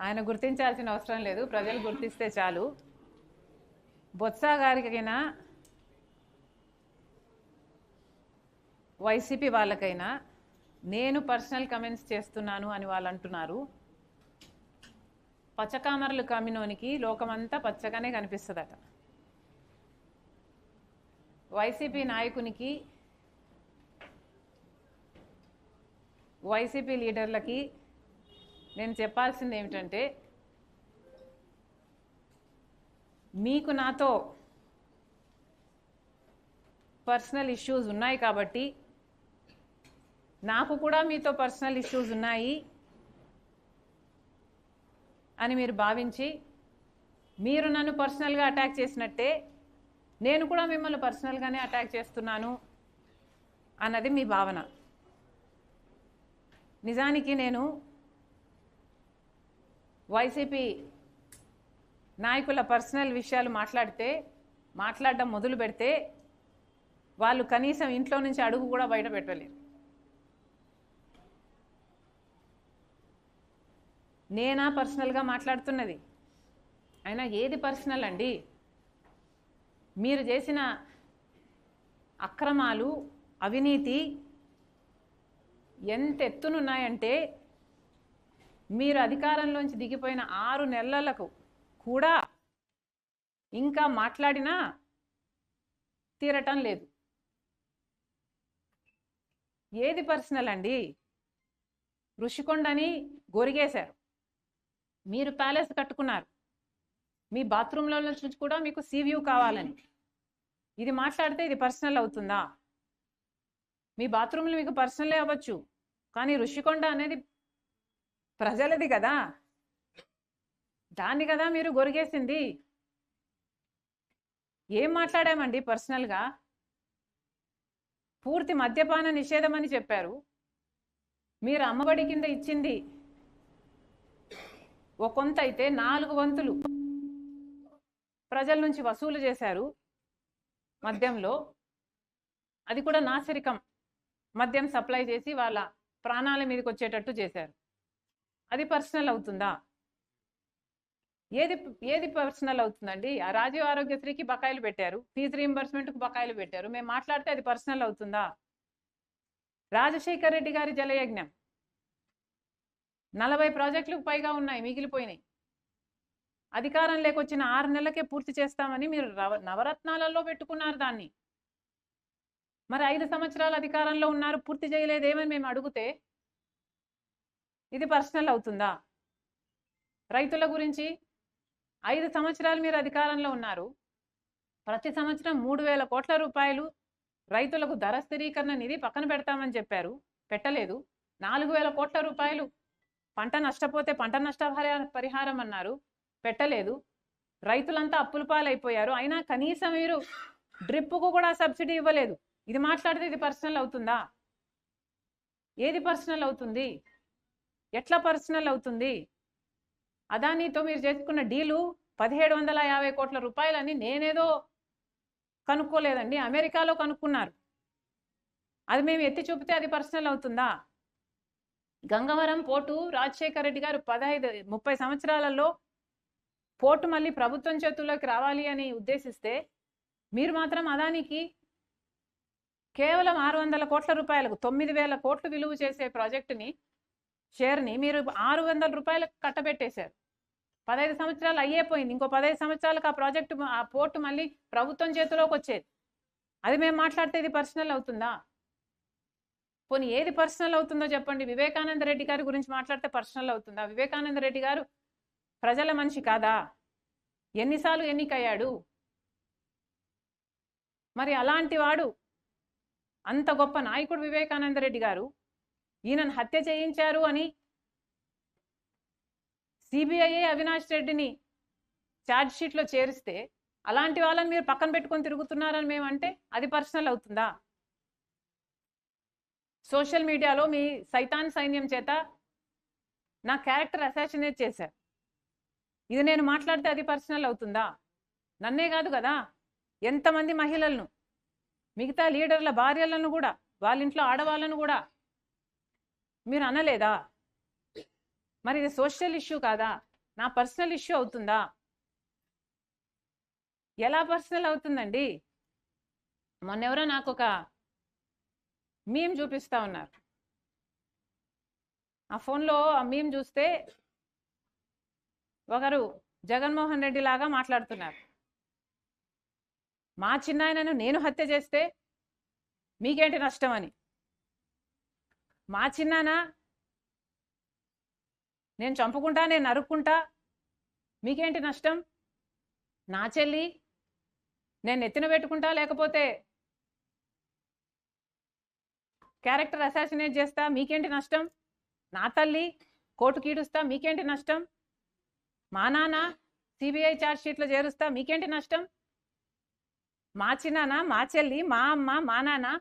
ఆయన గుర్తించాల్సిన అవసరం లేదు. ప్రజలు గుర్తిస్తే చాలు. బొత్స గారికైనా వైసీపీ వాళ్ళకైనా నేను పర్సనల్ కమెంట్స్ చేస్తున్నాను అని వాళ్ళు అంటున్నారు. పచ్చకామరలు కమ్మినోనికి లోకమంతా పచ్చగానే కనిపిస్తుందట. వైసీపీ నాయకునికి వైసీపీ లీడర్లకి నేను చెప్పాల్సింది ఏమిటంటే మీకు నాతో పర్సనల్ ఇష్యూస్ ఉన్నాయి కాబట్టి నాకు కూడా మీతో పర్సనల్ ఇష్యూస్ ఉన్నాయి అని మీరు భావించి మీరు నన్ను పర్సనల్గా అటాక్ చేసినట్టే నేను కూడా మిమ్మల్ని పర్సనల్గానే అటాక్ చేస్తున్నాను అన్నది మీ భావన. నిజానికి నేను వైసీపీ నాయకుల పర్సనల్ విషయాలు మాట్లాడితే మాట్లాడడం మొదలు పెడితే వాళ్ళు కనీసం ఇంట్లో నుంచి అడుగు కూడా బయట పెట్టలేరు. నేనా పర్సనల్గా మాట్లాడుతున్నది? అయినా ఏది పర్సనల్ అండి? మీరు చేసిన అక్రమాలు అవినీతి ఎంత ఎత్తునున్నాయంటే మీరు అధికారంలోంచి దిగిపోయిన ఆరు నెలలకు కూడా ఇంకా మాట్లాడినా తీరటం లేదు. ఏది పర్సనల్ అండి? ఋషికొండని గొరిగేశారు. మీరు ప్యాలెస్ కట్టుకున్నారు. మీ బాత్రూంలో నుంచి కూడా మీకు సీ వ్యూ కావాలని. ఇది మాట్లాడితే ఇది పర్సనల్ అవుతుందా? మీ బాత్రూంలో మీకు పర్సనలే అవ్వచ్చు. కానీ ఋషికొండ అనేది ప్రజలది కదా. దాన్ని కదా మీరు గొరిగేసింది. ఏం మాట్లాడామండి పర్సనల్గా? పూర్తి మద్యపాన నిషేధం అని చెప్పారు. మీరు అమ్మబడి కింద ఇచ్చింది. ఒక కొంత అయితే నాలుగు వంతులు ప్రజల నుంచి వసూలు చేశారు మద్యంలో. అది కూడా నాసిరికం. మద్యం సప్లై చేసి వాళ్ళ ప్రాణాల మీదకి వచ్చేటట్టు చేశారు. అది పర్సనల్ అవుతుందా? ఏది ఏది పర్సనల్ అవుతుందండి? ఆ రాజీవ్ ఆరోగ్యశ్రీకి బకాయిలు పెట్టారు. ఫీజు రీంబర్స్మెంట్కి బకాయిలు పెట్టారు. మేము మాట్లాడితే అది పర్సనల్ అవుతుందా? రాజశేఖర్ రెడ్డి గారి జలయజ్ఞం. నలభై ప్రాజెక్టులకు పైగా ఉన్నాయి మిగిలిపోయినాయి. అధికారం లేకొచ్చిన ఆరు నెలలకే పూర్తి చేస్తామని మీరు నవరత్నాలలో పెట్టుకున్నారు దాన్ని. మరి ఐదు సంవత్సరాలు అధికారంలో ఉన్నారు పూర్తి చేయలేదేమని మేము అడిగితే ఇది పర్సనల్ అవుతుందా? రైతుల గురించి ఐదు సంవత్సరాలు మీరు అధికారంలో ఉన్నారు. ప్రతి సంవత్సరం మూడు వేల కోట్ల రూపాయలు రైతులకు ధర స్థిరీకరణ నిధి పక్కన పెడతామని చెప్పారు. పెట్టలేదు. నాలుగు వేల కోట్ల రూపాయలు పంట నష్టపోతే పంట నష్ట పరిహారం అన్నారు. పెట్టలేదు. రైతులంతా అప్పుల పాలైపోయారు. అయినా కనీసం మీరు డ్రిప్పుకు కూడా సబ్సిడీ ఇవ్వలేదు. ఇది మాట్లాడితే ఇది పర్సనల్ అవుతుందా? ఏది పర్సనల్ అవుతుంది? ఎట్లా పర్సనల్ అవుతుంది? అదానీతో మీరు చేసుకున్న డీలు పదిహేడు వందల యాభై కోట్ల రూపాయలని నేనేదో కనుక్కోలేదండి. అమెరికాలో కనుక్కున్నారు. అది మేము ఎత్తి చూపితే అది పర్సనల్ అవుతుందా? గంగవరం పోర్టు రాజశేఖర రెడ్డి గారు పదహైదు ముప్పై సంవత్సరాలలో పోర్టు మళ్ళీ ప్రభుత్వం చేతుల్లోకి రావాలి అని ఉద్దేశిస్తే మీరు మాత్రం అదానికి కేవలం ఆరు వందల కోట్ల రూపాయలకు తొమ్మిది వేల కోట్లు విలువ చేసే ప్రాజెక్టుని షేర్ని మీరు ఆరు వందల రూపాయలు కట్టబెట్టేశారు. పదహైదు సంవత్సరాలు అయ్యేపోయింది. ఇంకో పదహైదు సంవత్సరాలకు ఆ ప్రాజెక్టు ఆ పోర్టు మళ్ళీ ప్రభుత్వం చేతిలోకి వచ్చేది. అది మేము మాట్లాడితే ఇది పర్సనల్ అవుతుందా? పోనీ ఏది పర్సనల్ అవుతుందో చెప్పండి. వివేకానంద రెడ్డి గారి గురించి మాట్లాడితే పర్సనల్ అవుతుందా? వివేకానంద రెడ్డి గారు ప్రజల మనిషి కాదా? ఎన్నిసార్లు ఎన్నికయ్యాడు? మరి అలాంటి వాడు అంత గొప్ప నాయకుడు వివేకానంద రెడ్డి గారు? ఈయనను హత్య చేయించారు అని సిబిఐఏ అవినాష్ రెడ్డిని ఛార్జ్ షీట్లో చేరిస్తే అలాంటి వాళ్ళని మీరు పక్కన పెట్టుకొని తిరుగుతున్నారని మేము అంటే అది పర్సనల్ అవుతుందా? సోషల్ మీడియాలో మీ సైతాన్ సైన్యం చేత నా క్యారెక్టర్ అసాసినేట్ చేశారు. ఇది నేను మాట్లాడితే అది పర్సనల్ అవుతుందా? నన్నే కాదు కదా? ఎంతమంది మహిళలను మిగతా లీడర్ల భార్యలను కూడా వాళ్ళ ఇంట్లో ఆడవాళ్ళను కూడా మీరు అనలేదా మరి ఇది సోషల్ ఇష్యూ కాదా? నా పర్సనల్ ఇష్యూ అవుతుందా? ఎలా పర్సనల్ అవుతుందండి? మొన్నెవరో నాకు ఒక మీమ్ చూపిస్తా ఉన్నారు. ఆ ఫోన్లో ఆ మీమ్ చూస్తే ఒకరు జగన్మోహన్ రెడ్డి లాగా మాట్లాడుతున్నారు. మా చిన్నాయనను నేను హత్య చేస్తే మీకేంటి నష్టం అని మా చిన్నాన? నేను చంపుకుంటా నేను నరుక్కుంటా? మీకేంటి నష్టం? నా చెల్లి? నేను ఎత్తిన పెట్టుకుంటా లేకపోతే క్యారెక్టర్ అసాసినేట్ చేస్తా? మీకేంటి నష్టం? నా తల్లి? కోర్టు కీడుస్తా? మీకేంటి నష్టం? మా నాన్న సిబిఐ షీట్లో చేరుస్తా? మీకేంటి నష్టం? మా చిన్నాన్న మా చెల్లి? మా అమ్మ? మా నాన్న?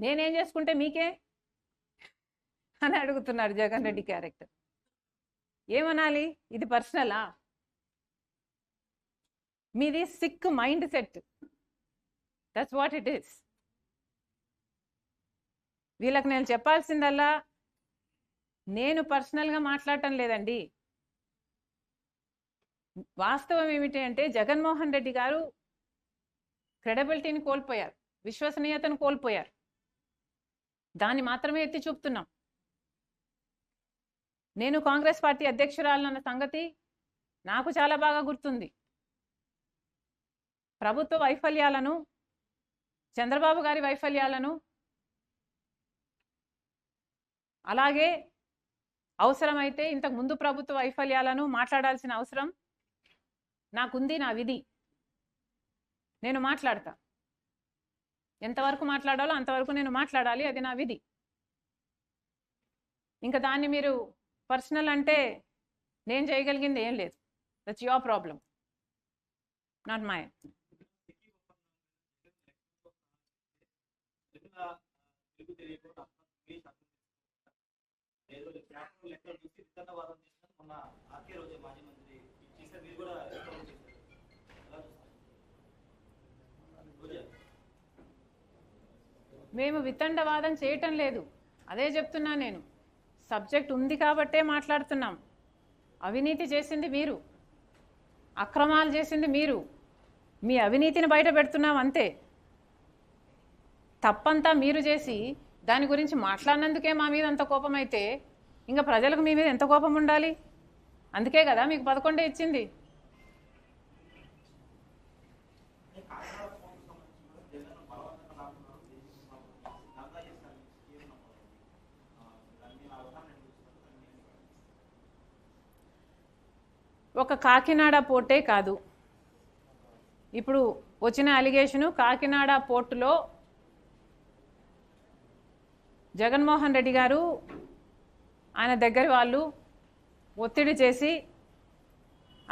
నేనేం చేసుకుంటే మీకే? అని అడుగుతున్నారు జగన్ రెడ్డి క్యారెక్టర్. ఏమనాలి? ఇది పర్సనలా? మీది sick mind set. That's what it is వీళ్ళకి నేను చెప్పాల్సిందల్లా నేను పర్సనల్గా మాట్లాడటం లేదండి. వాస్తవం ఏమిటి అంటే జగన్మోహన్ రెడ్డి గారు క్రెడబిలిటీని కోల్పోయారు విశ్వసనీయతను కోల్పోయారు. దాన్ని మాత్రమే ఎత్తి చూపుతున్నాం. నేను కాంగ్రెస్ పార్టీ అధ్యక్షురాలన్న సంగతి నాకు చాలా బాగా గుర్తుంది. ప్రభుత్వ వైఫల్యాలను చంద్రబాబు గారి వైఫల్యాలను అలాగే అవసరమైతే ఇంతకు ముందు ప్రభుత్వ వైఫల్యాలను మాట్లాడాల్సిన అవసరం నాకుంది నా విధి. నేను మాట్లాడతా. ఎంతవరకు మాట్లాడాలో అంతవరకు నేను మాట్లాడాలి అది నా విధి. ఇంకా దాన్ని మీరు పర్సనల్ అంటే నేను చేయగలిగింది ఏం లేదు. That's your problem not my మేము వితండవాదం చేయటం లేదు. అదే చెప్తున్నా నేను. సబ్జెక్ట్ ఉంది కాబట్టే మాట్లాడుతున్నాం. అవినీతి చేసింది మీరు. అక్రమాలు చేసింది మీరు. మీ అవినీతిని బయట పెడుతున్నాం అంతే. తప్పంతా మీరు చేసి దాని గురించి మాట్లాడినందుకే మా మీద అంత కోపం అయితే ఇంకా ప్రజలకు మీ మీద ఎంత కోపం ఉండాలి? అందుకే కదా మీకు పదకొండే ఇచ్చింది. ఒక కాకినాడ పోర్టే కాదు. ఇప్పుడు వచ్చిన అలిగేషను కాకినాడ పోర్టులో జగన్మోహన్ రెడ్డి గారు ఆయన దగ్గర వాళ్ళు ఒత్తిడి చేసి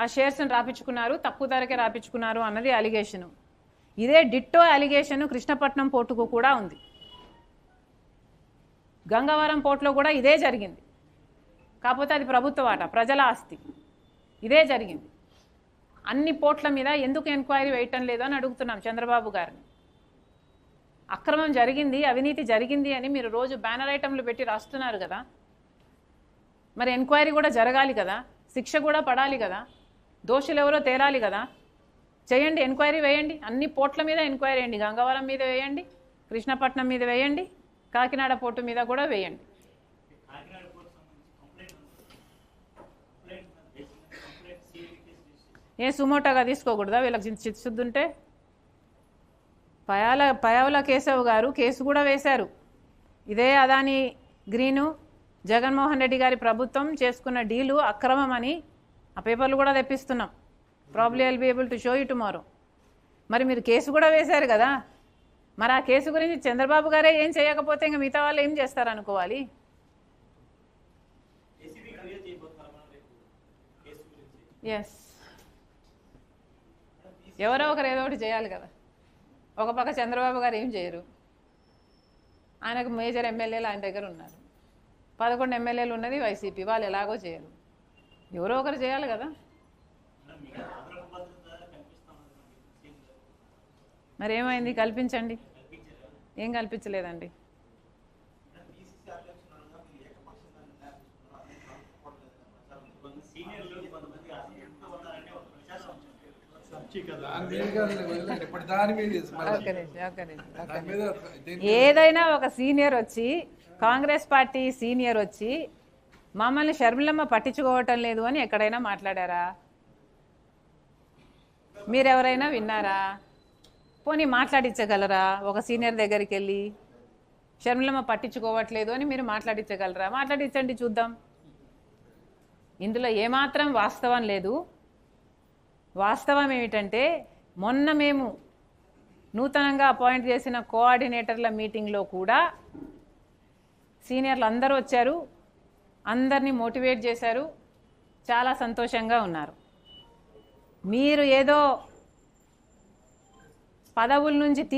ఆ షేర్స్ని రాపించుకున్నారు తక్కువ ధరకే రాపించుకున్నారు అన్నది అలిగేషను. ఇదే డిట్టో అలిగేషన్ కృష్ణపట్నం పోర్టుకు కూడా ఉంది. గంగవరం పోర్టులో కూడా ఇదే జరిగింది. కాకపోతే అది ప్రభుత్వ ఆట ప్రజల ఆస్తి. ఇదే జరిగింది. అన్ని పోర్ట్ల మీద ఎందుకు ఎంక్వైరీ వేయటం లేదు అని అడుగుతున్నాం చంద్రబాబు గారిని. అక్రమం జరిగింది అవినీతి జరిగింది అని మీరు రోజు బ్యానర్ ఐటెంలు పెట్టి రాస్తున్నారు కదా. మరి ఎంక్వైరీ కూడా జరగాలి కదా శిక్ష కూడా పడాలి కదా దోషులు ఎవరో తేరాలి కదా. చేయండి ఎంక్వైరీ వేయండి అన్ని పోర్ట్ల మీద ఎంక్వైరీ వేయండి గంగవరం మీద వేయండి కృష్ణపట్నం మీద వేయండి కాకినాడ పోర్టు మీద కూడా వేయండి కాకినాడ పోర్టు సంబంధించి కంప్లైంట్ ఉంది complaint complaint CID case register ఏ సుమోటోగా తీసుకోకూడదా? వీళ్ళకి చిత్- చిత్తశుద్ధి ఉంటే? పయాల పయావుల కేశవ్ గారు కేసు కూడా వేశారు. ఇదే అదాని గ్రీను జగన్మోహన్ రెడ్డి గారి ప్రభుత్వం చేసుకున్న డీలు అక్రమం అని ఆ పేపర్లు కూడా తెప్పిస్తున్నాం. Probably I'll be able to show you tomorrow మరి మీరు కేసు కూడా వేశారు కదా? మరి ఆ కేసు గురించి చంద్రబాబు గారే ఏం చేయకపోతే ఇంకా మిగతా వాళ్ళు ఏం చేస్తారు అనుకోవాలి? ఎవరో ఒకరు ఏదో ఒకటి చేయాలి కదా. ఒక పక్క చంద్రబాబు గారు ఏం చేయరు. ఆయనకు మేజర్ ఎమ్మెల్యేలు ఆయన దగ్గర ఉన్నారు. పదకొండు ఎమ్మెల్యేలు ఉన్నది వైసీపీ వాళ్ళు ఎలాగో చేయరు. ఎవరో ఒకరు చేయాలి కదా. మరేమైంది? మరి ఏమైంది కల్పించండి. ఏం కల్పించలేదండి మేడం, PCC అధ్యక్షురాలుగా మీరు ఏకపక్షంగా నిర్ణయాలు తీసుకున్నారు. అన్ని కలుపుకోవట్లేదు కదా. దాని మీద కాదు, వదిలేండి. ఇప్పుడు దాని మీద ఇది ఒక్క మళ్ళీ. నిమిషం, ఒక్క నిమిషం, ఒక్క దాని నిమిషం. మీద దేని ఏదైనా ఒక సీనియర్ వచ్చి కాంగ్రెస్ పార్టీ సీనియర్ వచ్చి మమ్మల్ని షర్మిలమ్మ పట్టించుకోవటం లేదు అని ఎక్కడైనా మాట్లాడారా? మీరెవరైనా విన్నారా? పోనీ మాట్లాడించగలరా? ఒక సీనియర్ దగ్గరికి వెళ్ళి షర్మిలమ్మ పట్టించుకోవట్లేదు అని మీరు మాట్లాడించగలరా? మాట్లాడించండి చూద్దాం. ఇందులో ఏమాత్రం వాస్తవం లేదు. వాస్తవం ఏమిటంటే మొన్న మేము నూతనంగా అపాయింట్ చేసిన కోఆర్డినేటర్ల మీటింగ్లో కూడా సీనియర్లు అందరూ వచ్చారు అందరినీ మోటివేట్ చేశారు చాలా సంతోషంగా ఉన్నారు. మీరు ఏదో పదవుల నుంచి తీ